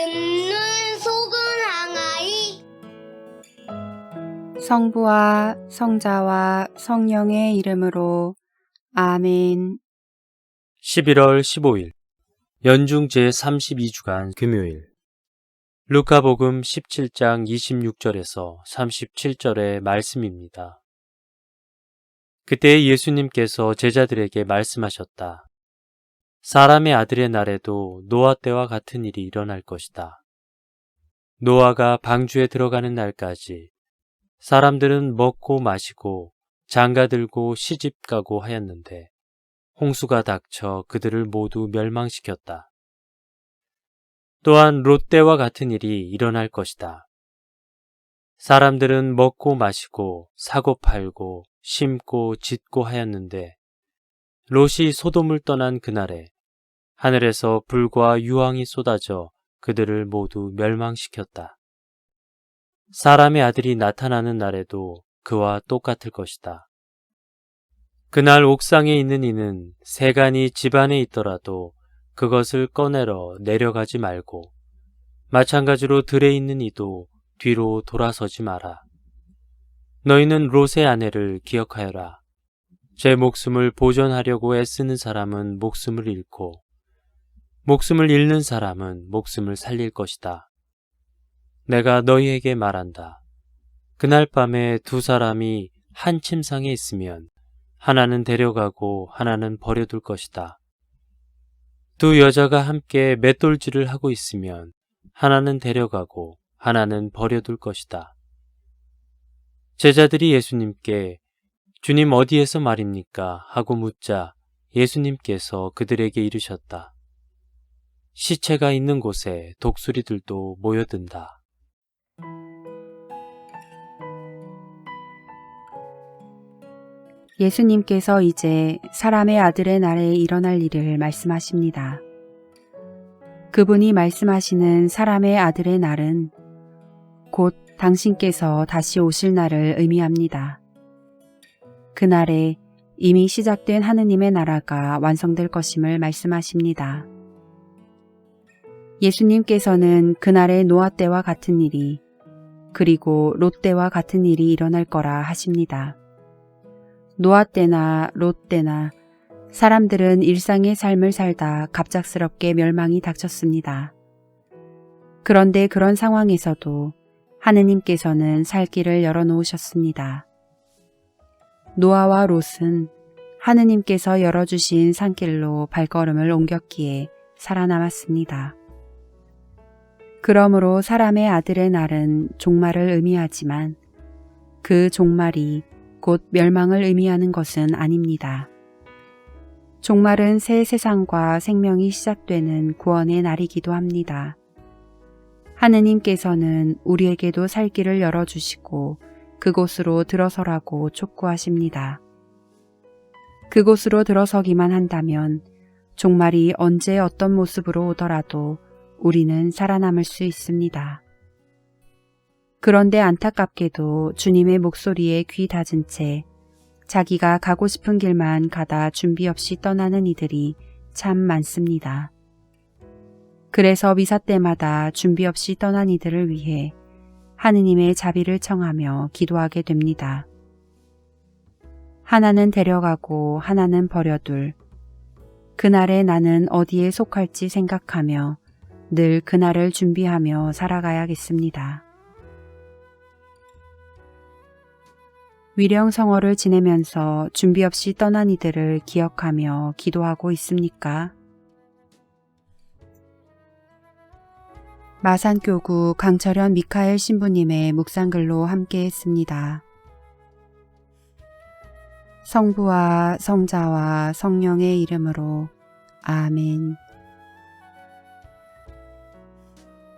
듣는 속은 항아리 성부와 성자와 성령의 이름으로 아멘. 11월 15일 연중 제32주간 금요일 루카복음 17장 26절에서 37절의 말씀입니다. 그때 예수님께서 제자들에게 말씀하셨다. 사람의 아들의 날에도 노아 때와 같은 일이 일어날 것이다. 노아가 방주에 들어가는 날까지 사람들은 먹고 마시고 장가 들고 시집 가고 하였는데 홍수가 닥쳐 그들을 모두 멸망시켰다. 또한 롯데와 같은 일이 일어날 것이다. 사람들은 먹고 마시고 사고 팔고 심고 짓고 하였는데 롯이 소돔을 떠난 그날에 하늘에서 불과 유황이 쏟아져 그들을 모두 멸망시켰다. 사람의 아들이 나타나는 날에도 그와 똑같을 것이다. 그날 옥상에 있는 이는 세간이 집안에 있더라도 그것을 꺼내러 내려가지 말고 마찬가지로 들에 있는 이도 뒤로 돌아서지 마라. 너희는 롯의 아내를 기억하여라. 제 목숨을 보존하려고 애쓰는 사람은 목숨을 잃고 목숨을 잃는 사람은 목숨을 살릴 것이다. 내가 너희에게 말한다. 그날 밤에 두 사람이 한 침상에 있으면 하나는 데려가고 하나는 버려둘 것이다. 두 여자가 함께 맷돌질을 하고 있으면 하나는 데려가고 하나는 버려둘 것이다. 제자들이 예수님께 주님 어디에서 말입니까? 하고 묻자 예수님께서 그들에게 이르셨다. 시체가 있는 곳에 독수리들도 모여든다. 예수님께서 이제 사람의 아들의 날에 일어날 일을 말씀하십니다. 그분이 말씀하시는 사람의 아들의 날은 곧 당신께서 다시 오실 날을 의미합니다. 그날에 이미 시작된 하느님의 나라가 완성될 것임을 말씀하십니다. 예수님께서는 그날의 노아 때와 같은 일이 그리고 롯 때와 같은 일이 일어날 거라 하십니다. 노아 때나 롯 때나 사람들은 일상의 삶을 살다 갑작스럽게 멸망이 닥쳤습니다. 그런데 그런 상황에서도 하느님께서는 살 길을 열어놓으셨습니다. 노아와 롯은 하느님께서 열어주신 산길로 발걸음을 옮겼기에 살아남았습니다. 그러므로 사람의 아들의 날은 종말을 의미하지만 그 종말이 곧 멸망을 의미하는 것은 아닙니다. 종말은 새 세상과 생명이 시작되는 구원의 날이기도 합니다. 하느님께서는 우리에게도 살 길을 열어주시고 그곳으로 들어서라고 촉구하십니다. 그곳으로 들어서기만 한다면 종말이 언제 어떤 모습으로 오더라도 우리는 살아남을 수 있습니다. 그런데 안타깝게도 주님의 목소리에 귀 닫은 채 자기가 가고 싶은 길만 가다 준비 없이 떠나는 이들이 참 많습니다. 그래서 미사 때마다 준비 없이 떠난 이들을 위해 하느님의 자비를 청하며 기도하게 됩니다. 하나는 데려가고 하나는 버려둘. 그날에 나는 어디에 속할지 생각하며 늘 그날을 준비하며 살아가야겠습니다. 위령성어를 지내면서 준비 없이 떠난 이들을 기억하며 기도하고 있습니까? 마산교구 강철현 미카엘 신부님의 묵상글로 함께 했습니다. 성부와 성자와 성령의 이름으로 아멘.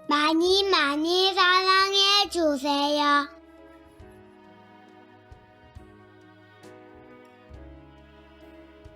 많이 많이 사랑해 주세요.